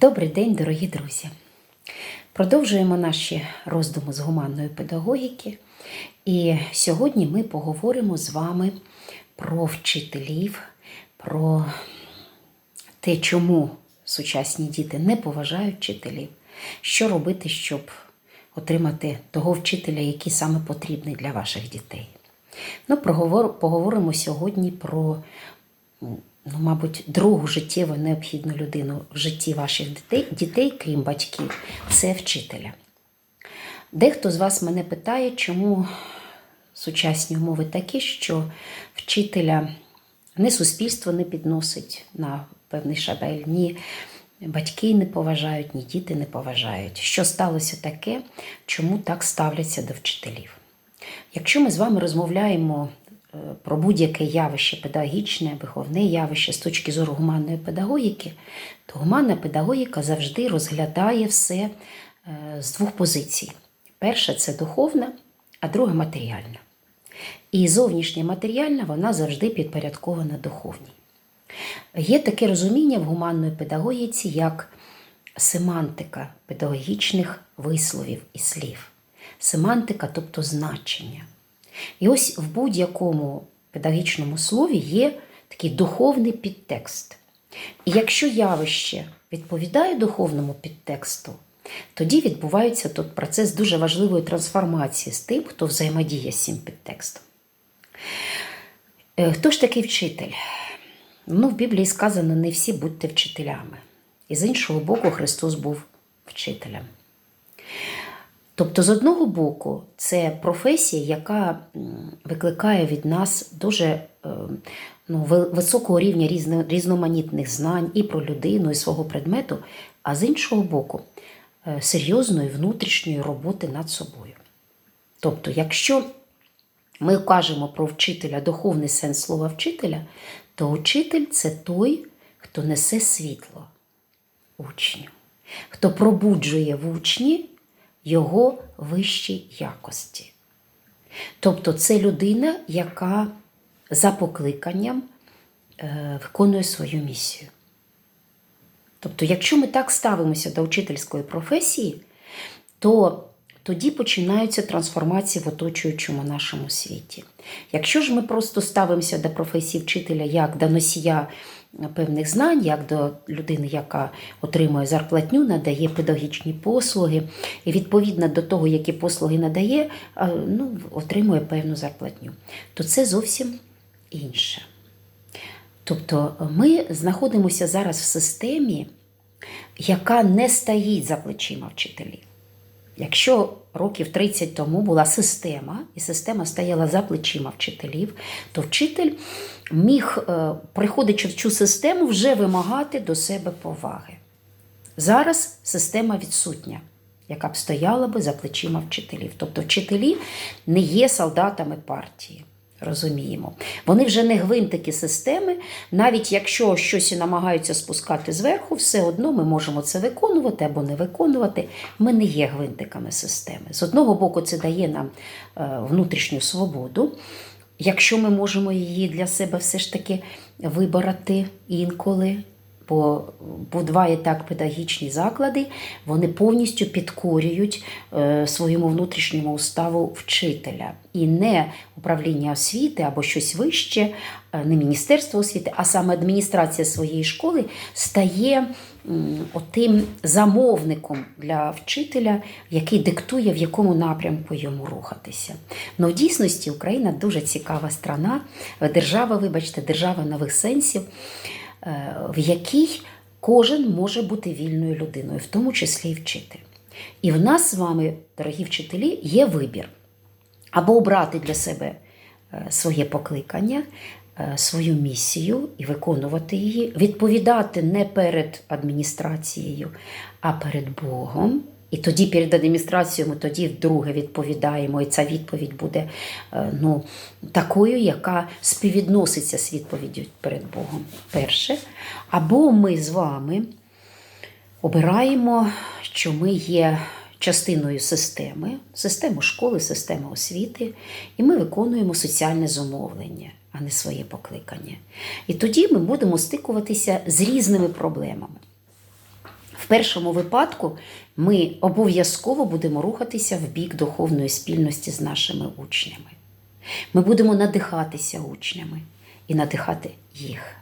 Добрий день, дорогі друзі! Продовжуємо наші роздуми з гуманної педагогіки. І сьогодні ми поговоримо з вами про вчителів, про те, чому сучасні діти не поважають вчителів, що робити, щоб отримати того вчителя, який саме потрібний для ваших дітей. Ну, поговоримо сьогодні про ну, мабуть, другу життєво необхідну людину в житті ваших дітей, дітей, крім батьків, це вчителя. Дехто з вас мене питає, чому сучасні умови такі, що вчителя не суспільство не підносить на певний шабель, ні батьки не поважають, ні діти не поважають. Що сталося таке, чому так ставляться до вчителів? Якщо ми з вами розмовляємо про будь-яке явище педагогічне, виховне явище з точки зору гуманної педагогіки, то гуманна педагогіка завжди розглядає все е, з двох позицій. Перша це духовна, а друга матеріальна. І зовнішня матеріальна вона завжди підпорядкована духовній. Є таке розуміння в гуманної педагогіці, як семантика педагогічних висловів і слів. Семантика, тобто значення. І ось в будь-якому педагогічному слові є такий духовний підтекст. І якщо явище відповідає духовному підтексту, тоді відбувається тут процес дуже важливої трансформації з тим, хто взаємодіє з цим підтекстом. Е, Хто ж такий вчитель? Ну, в Біблії сказано, не всі будьте вчителями. І з іншого боку, Христос був вчителем. Тобто, з одного боку, це професія, яка викликає від нас дуже е, ну, високого рівня різноманітних знань і про людину, і свого предмету, а з іншого боку, е, серйозної внутрішньої роботи над собою. Тобто, якщо ми кажемо про вчителя, духовний сенс слова вчителя, то учитель це той, хто несе світло учню, хто пробуджує в учні його вищі якості. Тобто це людина, яка за покликанням е, виконує свою місію. Тобто, якщо ми так ставимося до учительської професії, то тоді починаються трансформації в оточуючому нашому світі. Якщо ж ми просто ставимося до професії вчителя як до носія певних знань, як до людини, яка отримує зарплатню, надає педагогічні послуги, і відповідно до того, які послуги надає, ну, отримує певну зарплатню, то це зовсім інше. Тобто ми знаходимося зараз в системі, яка не стоїть за плечима вчителів. Якщо років 30 тому була система, і система стояла за плечима вчителів, то вчитель міг, е, приходячи в цю систему, вже вимагати до себе поваги. Зараз система відсутня, яка б стояла би за плечима вчителів. Тобто вчителі не є солдатами партії. Розуміємо. Вони вже не гвинтики системи, навіть якщо щось і намагаються спускати зверху, все одно ми можемо це виконувати або не виконувати. Ми не є гвинтиками системи. З одного боку, це дає нам е, внутрішню свободу, якщо ми можемо її для себе все ж таки вибирати інколи. Бо буває так педагогічні заклади, вони повністю підкорюють е, своєму внутрішньому уставу вчителя. І не управління освіти або щось вище, е, не Міністерство освіти, а саме адміністрація своєї школи стає отим замовником для вчителя, який диктує, в якому напрямку йому рухатися. Ну, в дійсності Україна дуже цікава страна, держава, вибачте, держава нових сенсів е, в якій кожен може бути вільною людиною, в тому числі і вчитель. І в нас з вами, дорогі вчителі, є вибір або обрати для себе е, своє покликання, свою місію і виконувати її, відповідати не перед адміністрацією, а перед Богом. І тоді перед адміністрацією ми тоді вдруге відповідаємо, і ця відповідь буде е, ну, такою, яка співвідноситься з відповіддю перед Богом. Перше. Або ми з вами обираємо, що ми є частиною системи, системи школи, системи освіти, і ми виконуємо соціальне замовлення, а не своє покликання. І тоді ми будемо стикуватися з різними проблемами. В першому випадку ми обов'язково будемо рухатися в бік духовної спільності з нашими учнями. Ми будемо надихатися учнями і надихати їх.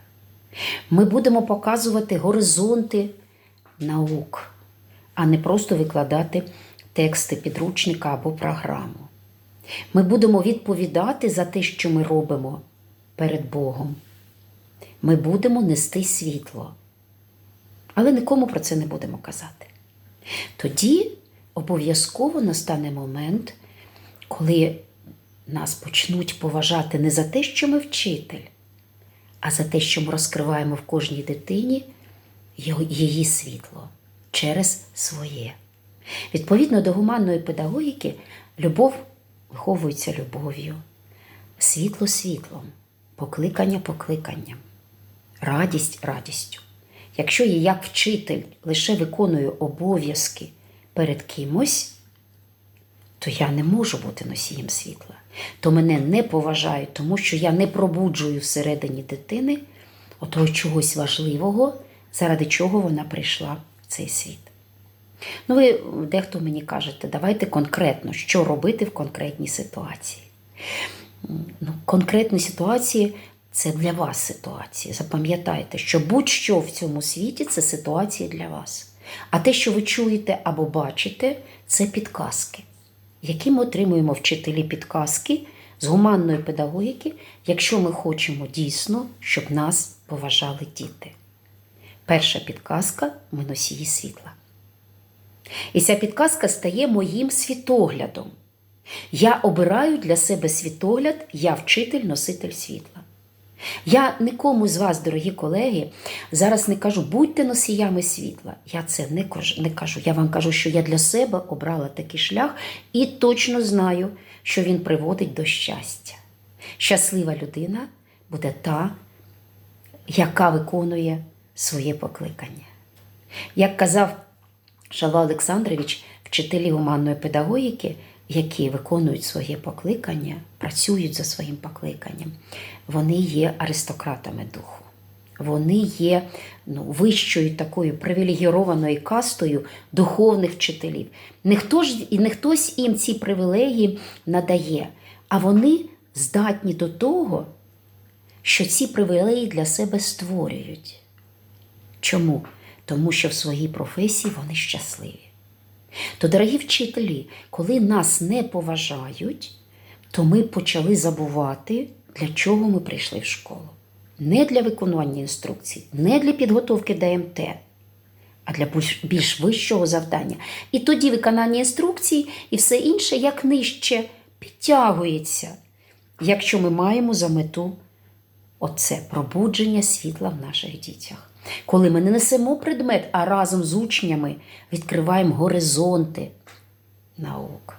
Ми будемо показувати горизонти наук, а не просто викладати тексти підручника або програму. Ми будемо відповідати за те, що ми робимо перед Богом. Ми будемо нести світло. Але нікому про це не будемо казати. Тоді обов'язково настане момент, коли нас почнуть поважати не за те, що ми вчитель, а за те, що ми розкриваємо в кожній дитині її світло через своє. Відповідно до гуманної педагогіки, любов виховується любов'ю, світло світлом, покликання покликанням, радість радістю. Якщо я як вчитель лише виконую обов'язки перед кимось, то я не можу бути носієм світла. То мене не поважають, тому що я не пробуджую всередині дитини отого чогось важливого, заради чого вона прийшла в цей світ. Ну, ви дехто мені кажете, давайте конкретно, що робити в конкретній ситуації. Ну, конкретні ситуації це для вас ситуації. Запам'ятайте, що будь-що в цьому світі це ситуації для вас. А те, що ви чуєте або бачите, це підказки, які ми отримуємо вчителі підказки з гуманної педагогіки, якщо ми хочемо дійсно, щоб нас поважали діти. Перша підказка ми носії світла. І ця підказка стає моїм світоглядом. Я обираю для себе світогляд, я вчитель, носитель світла. Я нікому з вас, дорогі колеги, зараз не кажу, будьте носіями світла. Я це не кажу. Я вам кажу, що я для себе обрала такий шлях і точно знаю, що він приводить до щастя. Щаслива людина буде та, яка виконує своє покликання. Як казав Шалва Олександрович, вчителі гуманної педагогіки, які виконують своє покликання, працюють за своїм покликанням, вони є аристократами духу. Вони є ну, вищою такою привілегірованою кастою духовних вчителів. Ніхто ж і не хтось їм ці привілегії надає, а вони здатні до того, що ці привілеї для себе створюють. Чому? Тому що в своїй професії вони щасливі. То, дорогі вчителі, коли нас не поважають, то ми почали забувати, для чого ми прийшли в школу. Не для виконування інструкцій, не для підготовки ДМТ, а для більш вищого завдання. І тоді виконання інструкцій і все інше як нижче підтягується, якщо ми маємо за мету оце пробудження світла в наших дітях. Коли ми не несемо предмет, а разом з учнями відкриваємо горизонти наук.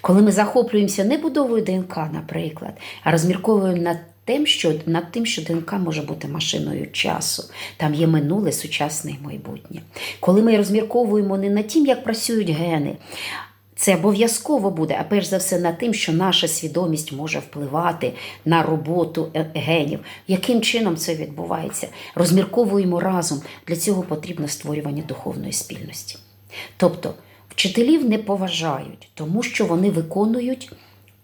Коли ми захоплюємося не будовою ДНК, наприклад, а розмірковуємо над тим, що, над тим, що ДНК може бути машиною часу, там є минуле, сучасне і майбутнє. Коли ми розмірковуємо не над тим, як працюють гени, це обов'язково буде, а перш за все над тим, що наша свідомість може впливати на роботу е- генів. Яким чином це відбувається? Розмірковуємо разом. Для цього потрібно створювання духовної спільності. Тобто, вчителів не поважають, тому що вони виконують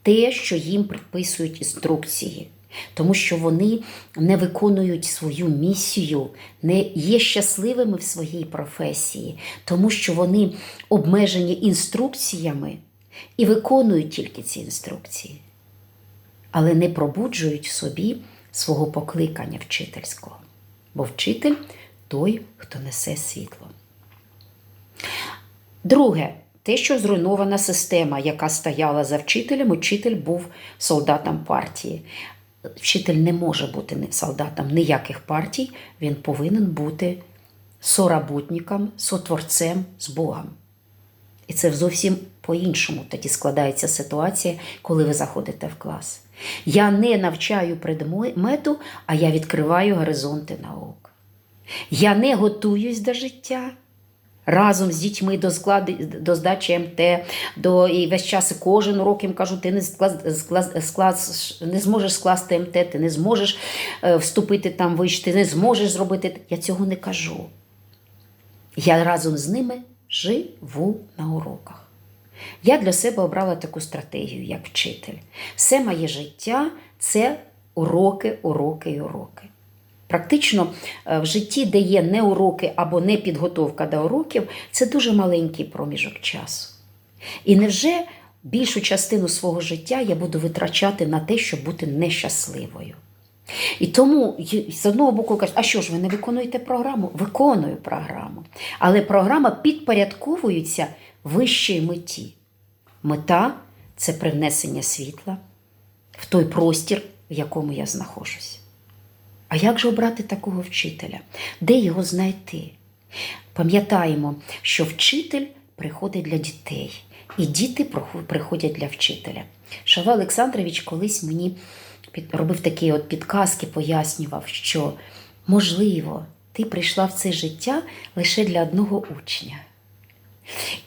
те, що їм предписують інструкції. Тому що вони не виконують свою місію, не є щасливими в своїй професії, тому що вони обмежені інструкціями і виконують тільки ці інструкції, але не пробуджують собі свого покликання вчительського. Бо вчитель той, хто несе світло. Друге, те, що зруйнована система, яка стояла за вчителем, учитель був солдатом партії. Вчитель не може бути солдатом ніяких партій, він повинен бути соработником, сотворцем з Богом. І це зовсім по-іншому тоді складається ситуація, коли ви заходите в клас. Я не навчаю предмету, а я відкриваю горизонти наук. Я не готуюсь до життя. Разом з дітьми до склади до здачі МТ, до і весь час кожен урок їм кажу, ти не склад, склад, склад, не зможеш скласти МТ, ти не зможеш е, вступити там вище, ти не зможеш зробити. Я цього не кажу. Я разом з ними живу на уроках. Я для себе обрала таку стратегію, як вчитель. Все моє життя це уроки, уроки і уроки. Практично е, в житті, де є не уроки або не підготовка до уроків, це дуже маленький проміжок часу. І невже більшу частину свого життя я буду витрачати на те, щоб бути нещасливою? І тому з одного боку кажуть, а що ж ви не виконуєте програму? Виконую програму. Але програма підпорядковується вищій меті. Мета це привнесення світла в той простір, в якому я знаходжусь. А як же обрати такого вчителя? Де його знайти? Пам'ятаємо, що вчитель приходить для дітей, і діти приходять для вчителя. Шава Олександрович колись мені робив такі от підказки, пояснював, що можливо, ти прийшла в це життя лише для одного учня.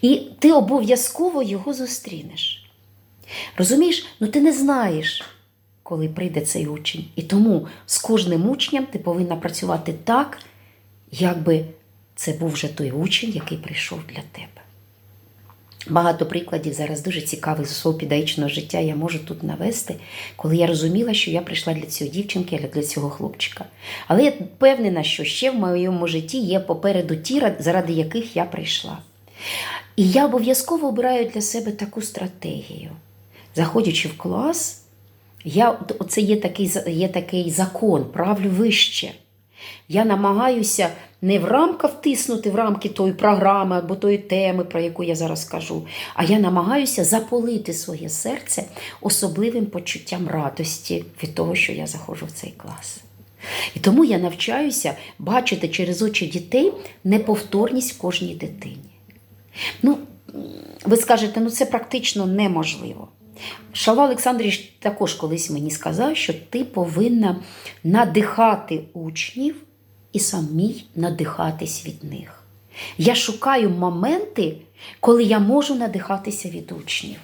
І ти обов'язково його зустрінеш. Розумієш, ну ти не знаєш, коли прийде цей учень. І тому з кожним учнем ти повинна працювати так, якби це був вже той учень, який прийшов для тебе. Багато прикладів зараз дуже цікавих з свого підаїчного життя я можу тут навести, коли я розуміла, що я прийшла для цієї дівчинки, а для цього хлопчика. Але я впевнена, що ще в моєму житті є попереду ті, заради яких я прийшла. І я обов'язково обираю для себе таку стратегію. Заходячи в клас, я, це є такий, є такий закон, правлю вище. Я намагаюся не в рамках втиснути в рамки тої програми або тої теми, про яку я зараз кажу, а я намагаюся заполити своє серце особливим почуттям радості від того, що я заходжу в цей клас. І тому я навчаюся бачити через очі дітей неповторність в кожній дитині. Ну, ви скажете, ну це практично неможливо. Шава Олександрович також колись мені сказав, що ти повинна надихати учнів і самій надихатись від них. Я шукаю моменти, коли я можу надихатися від учнів.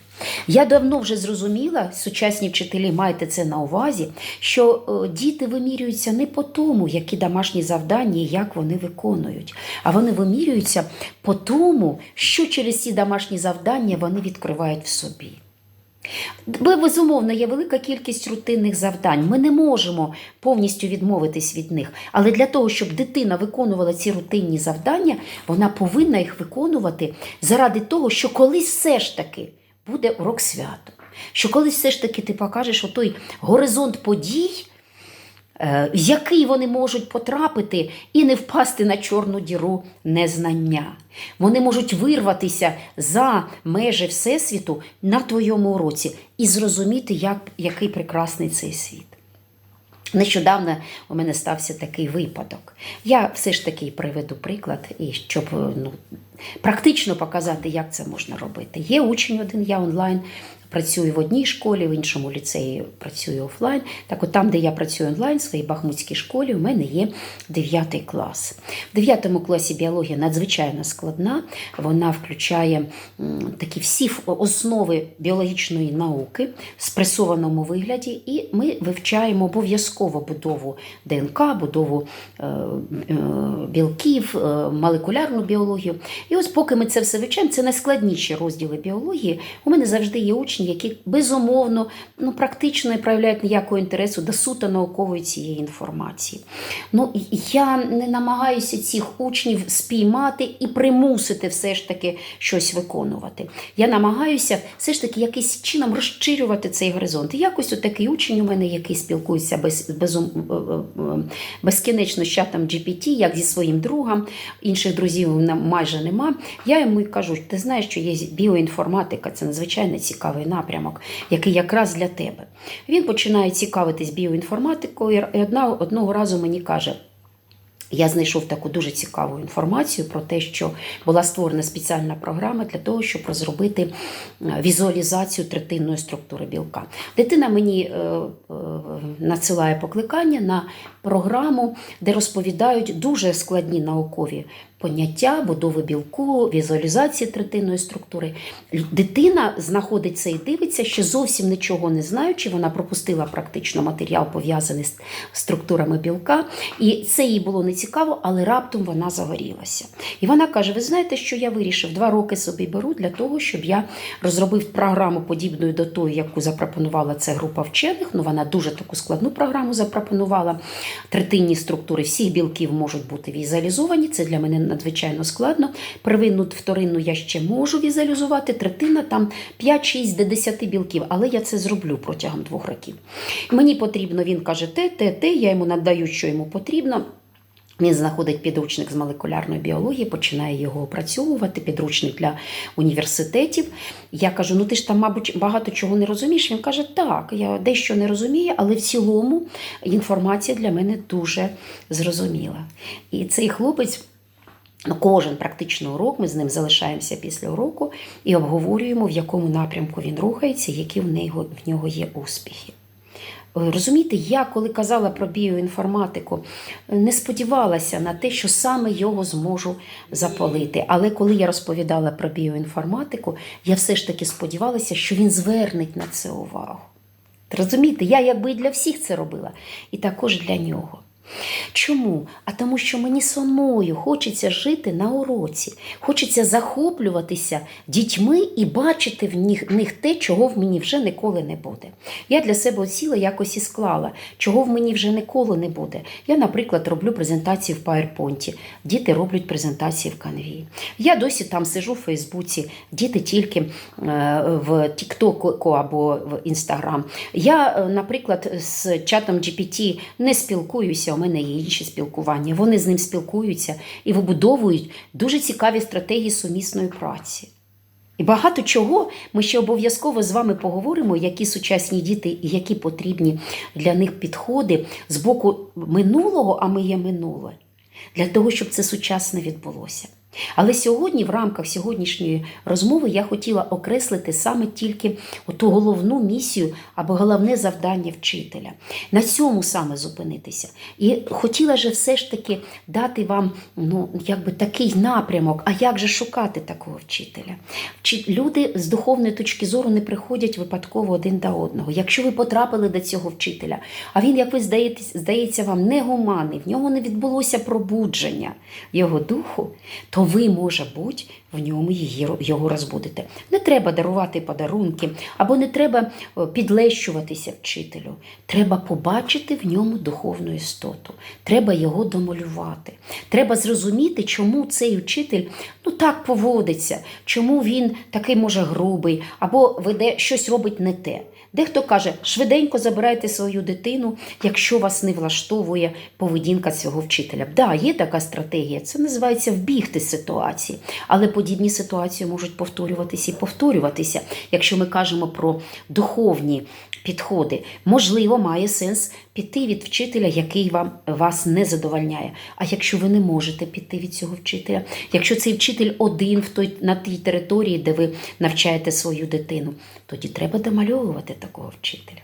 Я давно вже зрозуміла, сучасні вчителі маєте це на увазі, що е, діти вимірюються не по тому, які домашні завдання і як вони виконують, а вони вимірюються по тому, що через ці домашні завдання вони відкривають в собі. Безумовно, є велика кількість рутинних завдань. Ми не можемо повністю відмовитись від них. Але для того, щоб дитина виконувала ці рутинні завдання, вона повинна їх виконувати заради того, що колись все ж таки буде урок свято. Що колись все ж таки ти покажеш отой горизонт подій, в який вони можуть потрапити і не впасти на чорну діру незнання. Вони можуть вирватися за межі Всесвіту на твоєму уроці і зрозуміти, як, який прекрасний цей світ. Нещодавно у мене стався такий випадок. Я все ж таки приведу приклад, і щоб ну, практично показати, як це можна робити. Є учень один, я онлайн. Працюю в одній школі, в іншому ліцеї працюю офлайн. Так от там, де я працюю онлайн, в своїй бахмутській школі, у мене є 9 клас. В 9 класі біологія надзвичайно складна. Вона включає такі всі основи біологічної науки в спресованому вигляді, і ми вивчаємо обов'язково будову ДНК, будову е, е, білків, е, молекулярну біологію. І ось поки ми це все вивчаємо, це найскладніші розділи біології. У мене завжди є учні, які безумовно ну, практично не проявляють ніякого інтересу до суто наукової цієї інформації. Ну, я не намагаюся цих учнів спіймати і примусити все ж таки щось виконувати. Я намагаюся все ж таки якимось чином розширювати цей горизонт. І якось отакий учень у мене, який спілкується без, безум, е, е, е, безкінечно з чатом GPT, як зі своїм другом, інших друзів майже нема. Я йому кажу, ти знаєш, що є біоінформатика, це надзвичайно цікавий напрямок, який якраз для тебе. Він починає цікавитись біоінформатикою, і одного разу мені каже. Я знайшов таку дуже цікаву інформацію про те, що була створена спеціальна програма для того, щоб розробити е, візуалізацію третинної структури білка. Дитина мені е, е, надсилає покликання на програму, де розповідають дуже складні наукові поняття, будови білку, візуалізації третинної структури. Дитина знаходить це і дивиться, ще зовсім нічого не знаючи. Вона пропустила практично матеріал пов'язаний з структурами білка, і це їй було не цікаво, але раптом вона загорілася. І вона каже: Ви знаєте, що я вирішив? Два роки собі беру для того, щоб я розробив програму подібною до тої, яку запропонувала ця група вчених. Ну, вона дуже таку складну програму запропонувала. Третинні структури всіх білків можуть бути візуалізовані. Це для мене надзвичайно складно. Первинну, вторинну я ще можу візуалізувати. Третина там 5-6 до 10 білків, але я це зроблю протягом двох років. Мені потрібно, він каже, те, те, те, я йому надаю, що йому потрібно. Він знаходить підручник з молекулярної біології, починає його опрацьовувати, підручник для університетів. Я кажу: ну ти ж там, мабуть, багато чого не розумієш. Він каже, так, я дещо не розумію, але в цілому інформація для мене дуже зрозуміла. І цей хлопець. Кожен практично урок ми з ним залишаємося після уроку і обговорюємо, в якому напрямку він рухається, які в нього, в нього є успіхи. Е, Розумієте, я коли казала про біоінформатику, не сподівалася на те, що саме його зможу запалити. Але коли я розповідала про біоінформатику, я все ж таки сподівалася, що він звернеть на це увагу. Розумієте, я якби і для всіх це робила, і також для нього. Чому? А тому, що мені самою хочеться жити на уроці, хочеться захоплюватися дітьми і бачити в них, в них те, чого в мені вже ніколи не буде. Я для себе оціла якось і склала, чого в мені вже ніколи не буде. Я, наприклад, роблю презентації в PowerPoint, діти роблять презентації в Canvі. Я досі там сижу в Фейсбуці, діти тільки е, в TikTok або в Instagram. Я, е, наприклад, з чатом GPT не спілкуюся, у мене є інші спілкування. Вони з ним спілкуються і вибудовують дуже цікаві стратегії сумісної праці. І багато чого ми ще обов'язково з вами поговоримо, які сучасні діти і які потрібні для них підходи з боку минулого, а ми є минуле, для того, щоб це сучасне відбулося. Але сьогодні, в рамках сьогоднішньої розмови, я хотіла окреслити саме тільки ту головну місію або головне завдання вчителя. На цьому саме зупинитися. І хотіла же все ж таки дати вам ну, якби такий напрямок, а як же шукати такого вчителя? Люди з духовної точки зору не приходять випадково один до одного. Якщо ви потрапили до цього вчителя, а він, як ви здаєтесь, здається вам, негуманний, в нього не відбулося пробудження його духу, то ви, може бути, в ньому її, його розбудите. Не треба дарувати подарунки, або не треба е, підлещуватися вчителю. Треба побачити в ньому духовну істоту. Треба його домалювати. Треба зрозуміти, чому цей вчитель ну так поводиться, чому він такий може грубий, або веде щось робить не те. Дехто каже, швиденько забирайте свою дитину, якщо вас не влаштовує поведінка цього вчителя. Да, є така стратегія, це називається вбігти з ситуації. Але подібні ситуації можуть повторюватися і повторюватися. Якщо ми кажемо про духовні підходи, можливо, має сенс піти від вчителя, який вам вас не задовольняє. А якщо ви не можете піти від цього вчителя, якщо цей вчитель один в той на тій території, де ви навчаєте свою дитину, тоді треба домальовувати такого вчителя.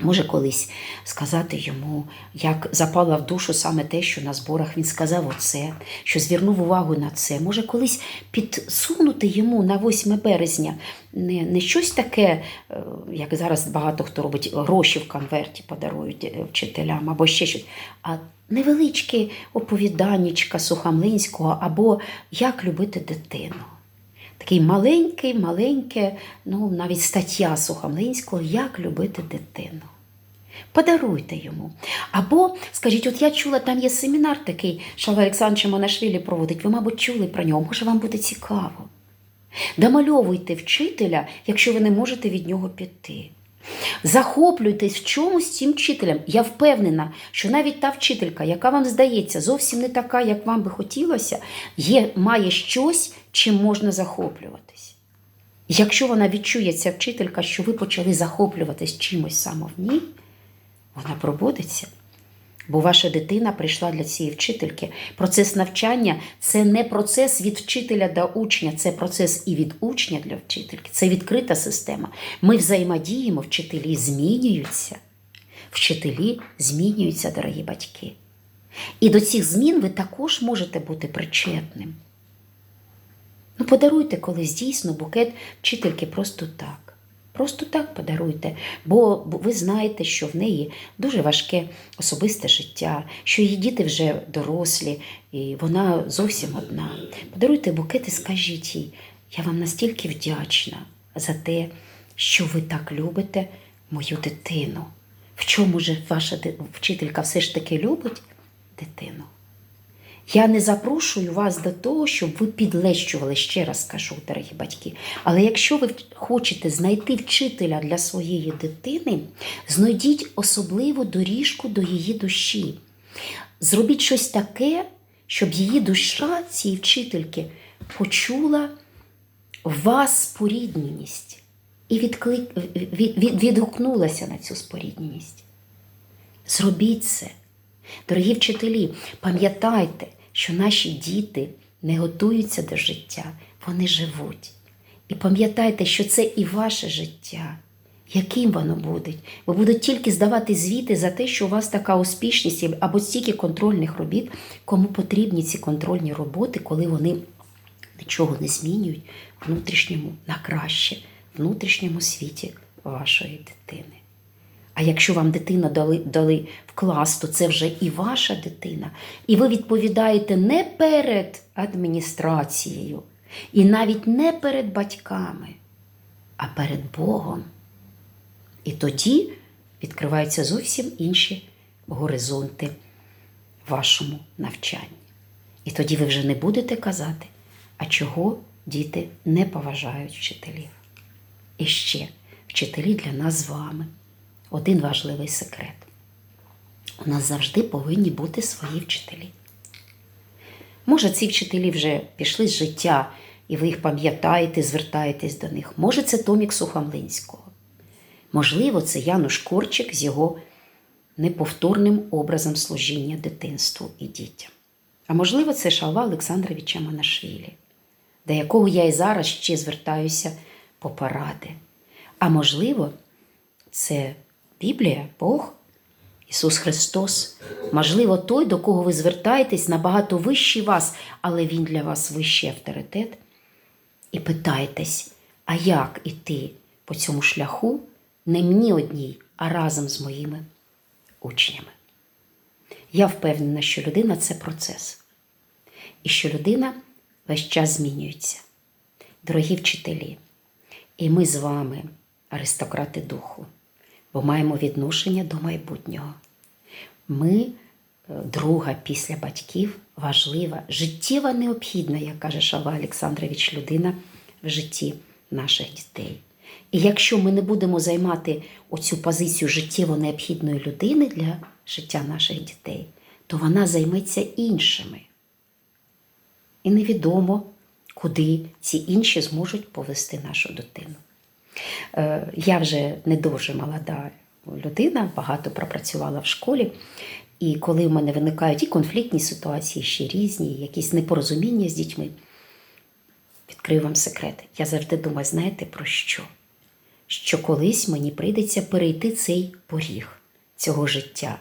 Може колись сказати йому, як запала в душу саме те, що на зборах він сказав оце, що звернув увагу на це. Може колись підсунути йому на 8 березня не, не щось таке, е, як зараз багато хто робить, гроші в конверті подарують е, вчителям або ще щось, а невеличке оповіданнячка Сухамлинського або як любити дитину. Такий маленький, маленьке, ну навіть стаття Сухомлинського, як любити дитину. Подаруйте йому. Або скажіть, от я чула, там є семінар такий, що Олександр Монашвілі проводить. Ви, мабуть, чули про нього, може, вам буде цікаво. Домальовуйте вчителя, якщо ви не можете від нього піти. Захоплюйтесь в чомусь цим вчителем. Я впевнена, що навіть та вчителька, яка вам здається зовсім не така, як вам би хотілося, є, має щось, чим можна захоплюватись. Якщо вона відчує ця вчителька, що ви почали захоплюватись чимось саме в ній, вона пробудеться. Бо ваша дитина прийшла для цієї вчительки. Процес навчання це не процес від вчителя до учня, це процес і від учня для вчительки. Це відкрита система. Ми взаємодіємо, вчителі змінюються. Вчителі змінюються, дорогі батьки. І до цих змін ви також можете бути причетним. Ну, подаруйте колись дійсно букет вчительки просто так. Просто так подаруйте. Бо ви знаєте, що в неї дуже важке особисте життя, що її діти вже дорослі, і вона зовсім одна. Подаруйте букет і скажіть їй, я вам настільки вдячна за те, що ви так любите мою дитину. В чому ж ваша вчителька все ж таки любить дитину? Я не запрошую вас до того, щоб ви підлещували, ще раз кажу, дорогі батьки. Але якщо ви хочете знайти вчителя для своєї дитини, знайдіть особливу доріжку до її душі. Зробіть щось таке, щоб її душа цієї вчительки почула вас спорідненість і відклик... від... від... відгукнулася на цю спорідненість. Зробіть це. Дорогі вчителі, пам'ятайте, що наші діти не готуються до життя, вони живуть. І пам'ятайте, що це і ваше життя. Яким воно буде? Ви будете тільки здавати звіти за те, що у вас така успішність або стільки контрольних робіт, кому потрібні ці контрольні роботи, коли вони нічого не змінюють внутрішньому на краще, внутрішньому світі вашої дитини. А якщо вам дитину дали, дали в клас, то це вже і ваша дитина. І ви відповідаєте не перед адміністрацією, і навіть не перед батьками, а перед Богом. І тоді відкриваються зовсім інші горизонти вашому навчанні. І тоді ви вже не будете казати, а чого діти не поважають вчителів. І ще вчителі для нас з вами. Один важливий секрет. У нас завжди повинні бути свої вчителі. Може, ці вчителі вже пішли з життя, і ви їх пам'ятаєте, звертаєтесь до них. Може, це Томік Сухомлинського. Можливо, це Януш Корчик з його неповторним образом служіння дитинству і дітям. А можливо, це Шалва Олександровича Манашвілі, до якого я і зараз ще звертаюся по поради. А можливо, це Біблія, Бог, Ісус Христос. Можливо, той, до кого ви звертаєтесь, набагато вищий вас, але Він для вас вищий авторитет. І питаєтесь, а як іти по цьому шляху не мені одній, а разом з моїми учнями. Я впевнена, що людина це процес, і що людина весь час змінюється. Дорогі вчителі, і ми з вами, аристократи духу, бо маємо відношення до майбутнього. Ми, е, друга після батьків, важлива, життєва необхідна, як каже Шава Олександрович, людина в житті наших дітей. І якщо ми не будемо займати оцю позицію життєво необхідної людини для життя наших дітей, то вона займеться іншими. І невідомо, куди ці інші зможуть повести нашу дитину. Е, Я вже не дуже молода людина, багато пропрацювала в школі. І коли в мене виникають і конфліктні ситуації, ще різні, якісь непорозуміння з дітьми, відкрию вам секрет. Я завжди думаю, знаєте про що? Що колись мені прийдеться перейти цей поріг цього життя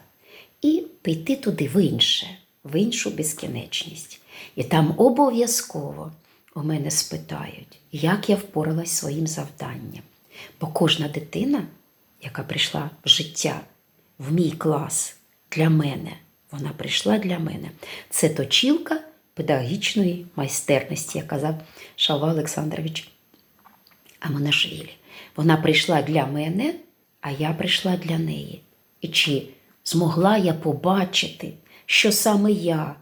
і піти туди в інше, в іншу безкінечність. І там обов'язково у мене спитають, як я впоралась своїм завданням. Бо кожна дитина, яка прийшла в життя, в мій клас для мене, вона прийшла для мене. Це точілка педагогічної майстерності, як казав Шалва Олександрович Амонашвілі. Вона прийшла для мене, а я прийшла для неї. І чи змогла я побачити, що саме я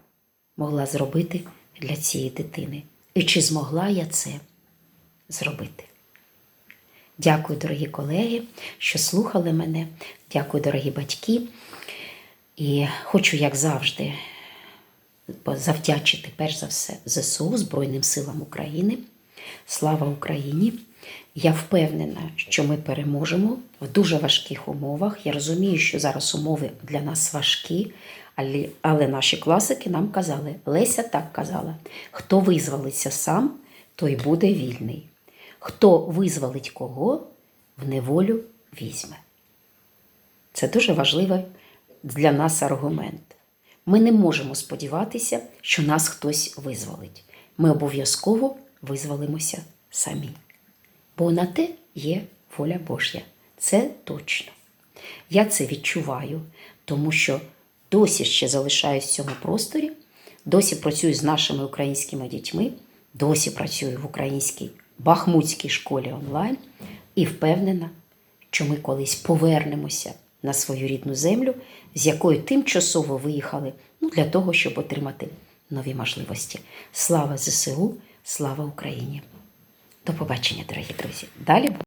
могла зробити для цієї дитини? І чи змогла я це зробити? Дякую, дорогі колеги, що слухали мене. Дякую, дорогі батьки. І хочу, як завжди, завдячити перш за все ЗСУ Збройним силам України. Слава Україні! Я впевнена, що ми переможемо в дуже важких умовах. Я розумію, що зараз умови для нас важкі, але, наші класики нам казали, Леся так казала: хто визволиться сам, той буде вільний. Хто визволить кого, в неволю візьме. Це дуже важливий для нас аргумент. Ми не можемо сподіватися, що нас хтось визволить. Ми обов'язково визволимося самі. Бо на те є воля Божя. Це точно. Я це відчуваю, тому що досі ще залишаюсь в цьому просторі, досі працюю з нашими українськими дітьми, досі працюю в українській бахмутській школі онлайн і впевнена, що ми колись повернемося на свою рідну землю, з якої тимчасово виїхали ну, для того, щоб отримати нові можливості. Слава ЗСУ, слава Україні! До побачення, дорогі друзі. Далі.